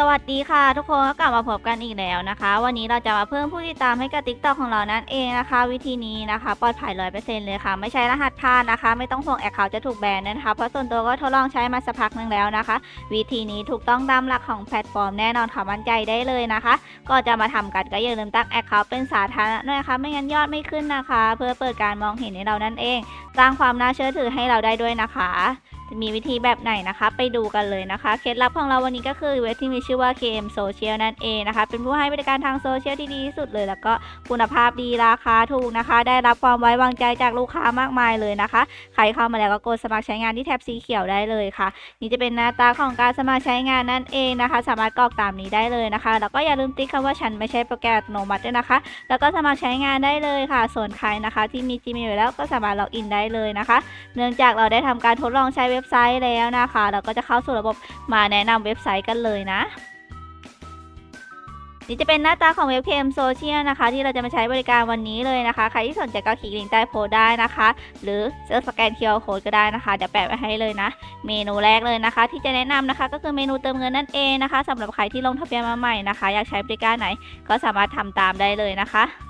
สวัสดีค่ะ ทุกคนก็กลับมาพบกันอีกแล้วนะคะ วันนี้เราจะมาเพิ่มผู้ติดตามให้กับ t ิ k t o k ของเรานั่นเองนะคะ วิธีนี้นะคะปลอดภัยร้อยเปอร์เซ็นต์เลยค่ะ ไม่ใช้รหัสผ่านนะคะ ไม่ต้องห่วงแอคเคาท์จะถูกแบนนะคะ เพราะส่วนตัวก็ทดลองใช้มาสักพักหนึงแล้วนะคะ วิธีนี้ถูกต้องตามหลักของแพลตฟอร์มแน่นอนค่ะมั่นใจได้เลยนะคะ ก็จะมาทำกันก็อย่าลืมตั้งแอคเคาท์เป็นสาธารณะด้วยนะคะ ไม่งั้นยอดไม่ขึ้นนะคะ เพื่อเปิดการมองเห็นในเรานั่นเอง สร้างความน่าเชื่อถือให้เราได้ด้วยนะคะ จะมีวิธีแบบไหนนะคะ ไปดูกันเลยนะคะ เคล็ดลับของเราวันนี้ก็คือเว็บที่มีชื่อว่า KM Social นั่นเองนะคะ เป็นผู้ให้บริการทางโซเชียลที่ดีที่สุดเลย แล้วก็คุณภาพดีราคาถูกนะคะ ได้รับความไว้วางใจจากลูกค้ามากมายเลยนะคะ ใครเข้ามาแล้วก็กดสมัครใช้งานที่แท็บสีเขียวได้เลยค่ะ นี่จะเป็นหน้าตาของการสมัครใช้งานนั่นเองนะคะ สามารถกรอกตามนี้ได้เลยนะคะ แล้วก็อย่าลืมติ๊กคำว่าฉันไม่ใช่โปรแกรมอัตโนมัติด้วยนะคะ แล้วก็สมัครใช้งานได้เลยค่ะ ส่วนใครนะคะ ที่มี Gmail อยู่แล้วก็สามารถล็อกอินได้เลยนะคะ เนื่องจากเราได้ทำการทดลองใช้เว็็บไซต์แล้วนะคะ เราก็จะเข้าสู่ระบบมาแนะนำเว็บไซต์กันเลยนะ นี่จะเป็นหน้าตาของเว็บเคมโซเชียลนะคะ ที่เราจะมาใช้บริการวันนี้เลยนะคะ ใครที่สนใจก็คลิกลิงก์ใต้โพสได้นะคะ หรือสแกน QR Code ก็ได้นะคะ เดี๋ยวแปะไว้ให้เลยนะ เมนูแรกเลยนะคะ ที่จะแนะนำนะคะ ก็คือเมนูเติมเงินนั่นเองนะคะสำหรับใครที่ลงทะเบียนมาใหม่นะคะ อยากใช้บริการไหนก็สามารถทำตามได้เลยนะคะ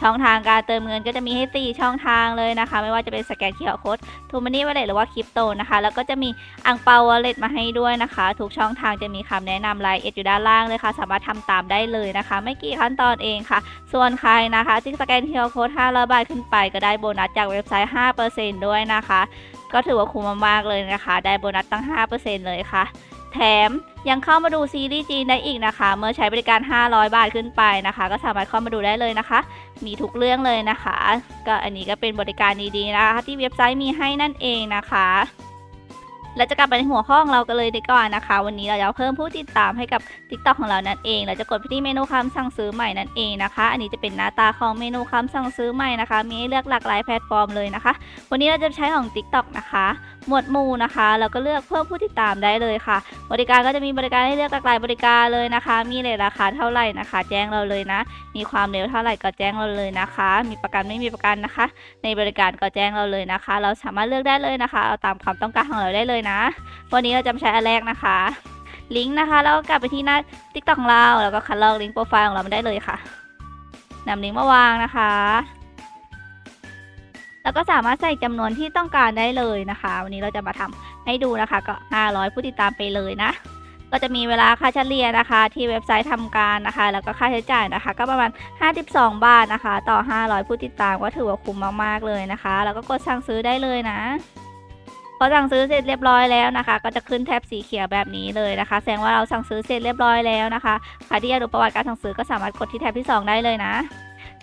ช่องทางการเติมเงินก็จะมีให้ 4 ช่องทางเลยนะคะ ไม่ว่าจะเป็นสแกนเคอร์โค้ดทูมันนี่วอลเล็ตหรือว่าคริปโตนะคะ แล้วก็จะมีอังเปาวอลเล็ตมาให้ด้วยนะคะ ทุกช่องทางจะมีคำแนะนำรายละเอียดอยู่ด้านล่างเลยค่ะ สามารถทำตามได้เลยนะคะ ไม่กี่ขั้นตอนเองค่ะ ส่วนใครนะคะ ที่สแกนเคอร์โค้ด500บาทขึ้นไปก็ได้โบนัสจากเว็บไซต์ 5%ด้วยนะคะ ก็ถือว่าคุ้มมากๆเลยนะคะ ได้โบนัสตั้ง 5%เลยค่ะ แถมยังเข้ามาดูซีรีส์จีนได้อีกนะคะ เมื่อใช้บริการ 500 บาทขึ้นไปนะคะ ก็สามารถเข้ามาดูได้เลยนะคะ มีทุกเรื่องเลยนะคะ ก็อันนี้ก็เป็นบริการดีๆนะคะ ที่เว็บไซต์มีให้นั่นเองนะคะเราจะกลับไปในหัวข้อของเรากันเลยดีกว่านะคะ วันนี้เราจะเพิ่มผู้ติดตามให้กับ TikTok ของเรานั่นเอง เราจะกดไปที่เมนูคำสั่งซื้อใหม่นั่นเองนะคะ อันนี้จะเป็นหน้าตาของเมนูคำสั่งซื้อใหม่นะคะ มีให้เลือกหลากหลายแพลตฟอร์มเลยนะคะ วันนี้เราจะใช้ของ TikTok นะคะ หมวดหมู่นะคะ แล้วก็เลือกเพิ่มผู้ติดตามได้เลยค่ะ บริการก็จะมีบริการให้เลือกหลากหลายบริการเลยนะคะ มีเลทราคาเท่าไหร่นะคะ แจ้งเราเลยนะ มีความเร็วเท่าไหร่ก็แจ้งเราเลยนะคะ มีประกันไม่มีประกันนะคะ ในบริการก็แจ้งเราเลยนะคะ เราสามารถเลือกได้เลยนะคะ เอาตามความต้องการของเราได้เลยนะ วันนี้เราจะใช้อันแรกนะคะลิงก์นะคะแล้วก็กลับไปที่หน้า TikTok ของเรา แล้วก็คัดลอกลิงก์โปรไฟล์ของเรามาได้เลยค่ะนำลิงก์มาวางนะคะ แล้วก็สามารถใส่จำนวนที่ต้องการได้เลยนะคะ วันนี้เราจะมาทำให้ดูนะคะ ก็ 500 ผู้ติดตามไปเลยนะ ก็จะมีเวลาค่าเฉลี่ยนะคะ ที่เว็บไซต์ทำการนะคะ แล้วก็ค่าใช้จ่ายนะคะ ก็ประมาณ 52 บาทนะคะ ต่อ 500 ผู้ติดตามก็ถือว่าคุ้มมากๆเลยนะคะ แล้วก็กดสั่งซื้อได้เลยนะพอสั่งซื้อเสร็จเรียบร้อยแล้วนะคะ ก็จะขึ้นแท็บสีเขียวแบบนี้เลยนะคะ แสดงว่าเราสั่งซื้อเสร็จเรียบร้อยแล้วนะคะใครที่อยากดูประวัติการสั่งซื้อก็สามารถกดที่แท็บที่ 2 ได้เลยนะ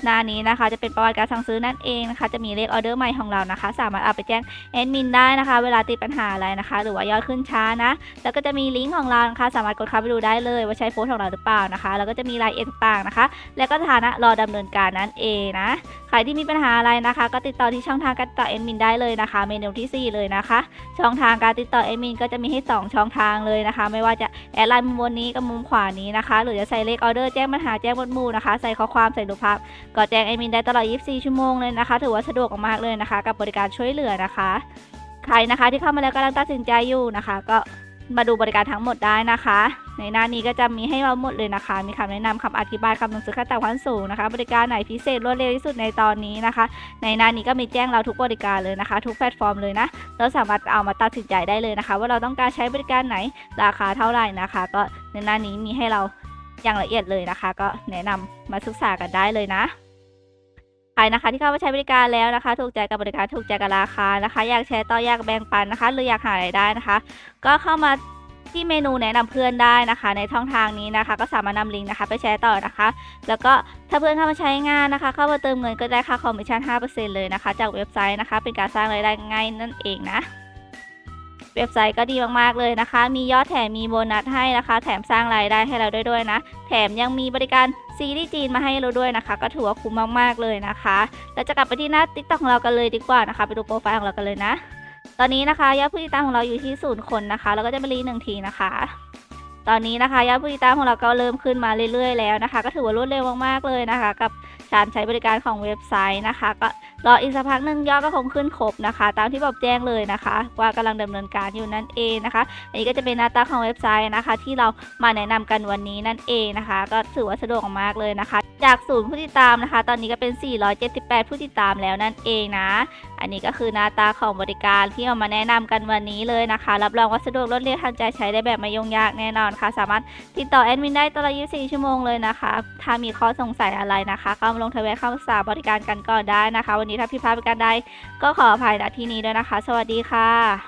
หน้านี้นะคะ จะเป็นประวัติการสั่งซื้อนั่นเองนะคะ จะมีเลขออเดอร์ใหม่ของเรานะคะ สามารถเอาไปแจ้งแอดมินได้นะคะ เวลาติดปัญหาอะไรนะคะ หรือว่ายอดขึ้นช้านะ แล้วก็จะมีลิงก์ของเรานะคะ สามารถกดเข้าไปดูได้เลยว่าใช้โพสต์ของเราหรือเปล่านะคะ แล้วก็จะมีรายละเอียดต่างๆนะคะ แล้วก็สถานะรอดำเนินการนั่นเองนะ รที่มีปัญหาอะไรนะคะ ก็ติดต่อที่ช่องทางการติดต่อแอดมินได้เลยนะคะ เมนูที่ 4 เลยนะคะ ช่องทางการติดต่อแอดมินก็จะมีให้ 2 ช่องทางเลยนะคะ ไม่ว่าจะแอดไลน์มุมบนนี้กับมุมขวานี้นะคะ หรือจะใส่เลขออเดอร์แจ้งปัญหาแจ้งหมวดหมู่นะคะ ใส่ข้อความใส่รูปภาพก็แจ้งแอดมินได้ตลอด 24 ชั่วโมงเลยนะคะ ถือว่าสะดวกมากเลยนะคะ กับบริการช่วยเหลือนะคะ ใครนะคะที่เข้ามาแล้วกำลังตัดสินใจอยู่นะคะ ก็ มาดูบริการทั้งหมดได้นะคะ ในหน้านี้ก็จะมีให้เราหมดเลยนะคะ มีคำแนะนำคำอธิบายคำหนังสือขั้นต่ำขั้นสูงนะคะ บริการไหนพิเศษรวดเร็วที่สุดในตอนนี้นะคะ ในหน้านี้ก็มีแจ้งเราทุกบริการเลยนะคะ ทุกแพลตฟอร์มเลยนะ เราสามารถเอามาตัดสินใจได้เลยนะคะ ว่าเราต้องการใช้บริการไหนราคาเท่าไหร่นะคะ ก็ในหน้านี้มีให้เราอย่างละเอียดเลยนะคะ ก็แนะนำมาศึกษากันได้เลยนะ ใครนะคะที่เข้ามาใช้บริการแล้วนะคะ ถูกใจกับบริการถูกใจกับราคานะคะ อยากแชร์ต่ออยากแบ่งปันนะคะ หรืออยากหารายได้นะคะ ก็เข้ามาที่เมนูแนะนำเพื่อนได้นะคะ ในช่องทางนี้นะคะ ก็สามารถนำลิงก์นะคะ ไปแชร์ต่อนะคะ แล้วก็ถ้าเพื่อนเข้ามาใช้งานนะคะ เข้ามาเติมเงินก็ได้ค่าคอมมิชชั่น 5%เลยนะคะ จากเว็บไซต์นะคะ เป็นการสร้างรายได้ง่ายนั่นเองนะเว็บไซต์ก็ดีมาก ๆ เลยนะคะ มียอดแถมมีโบนัสให้นะคะ แถมสร้างรายได้ให้เราด้วยด้วยนะ แถมยังมีบริการ ซีรีส์จีนมาให้เราด้วยนะคะ ก็ถือว่าคุ้มมากๆเลยนะคะเราจะกลับไปที่หน้าติ๊กต็อกของเรากันเลยดีกว่านะคะ ไปดูโปรไฟล์ของเรากันเลยนะ ตอนนี้นะคะยอดผู้ติดตามของเราอยู่ที่ศูนย์คนนะคะ แล้วก็จะมารีหนึ่งทีนะคะ ตอนนี้นะคะยอดผู้ติดตามของเราก็เริ่มขึ้นมาเรื่อยๆแล้วนะคะ ก็ถือว่ารวดเร็วมากๆเลยนะคะ กับการใช้บริการของเว็บไซต์นะคะ ก็รออีกสักพักหนึ่งยอดก็คงขึ้นครบนะคะ ตามที่บอกแจ้งเลยนะคะ ว่ากำลังดำเนินการอยู่นั่นเองนะคะ อันนี้ก็จะเป็นหน้าตาของเว็บไซต์นะคะ ที่เรามาแนะนำกันวันนี้นั่นเองนะคะ ก็ถือว่าสะดวกมากเลยนะคะ จากศูนย์ผู้ติดตามนะคะ ตอนนี้ก็เป็น 478 ผู้ติดตามแล้วนั่นเองนะ อันนี้ก็คือหน้าตาของบริการที่เอามาแนะนำกันวันนี้เลยนะคะ รับรองว่าสะดวกรวดเร็วทันใจใช้ได้แบบไม่ยุ่งยากแน่นอนค่ะ สามารถติดต่อแอดมินได้ตลอด 24 ชั่วโมงเลยนะคะ ถ้ามีข้อสงสัยอะไรนะคะก็มาลงทะเบียนเข้าปรึกษาบริการกันก่อนได้นะคะ วันนี้ถ้าผิดพลาดประการใดก็ขออภัยณที่นี้ด้วยนะคะ สวัสดีค่ะ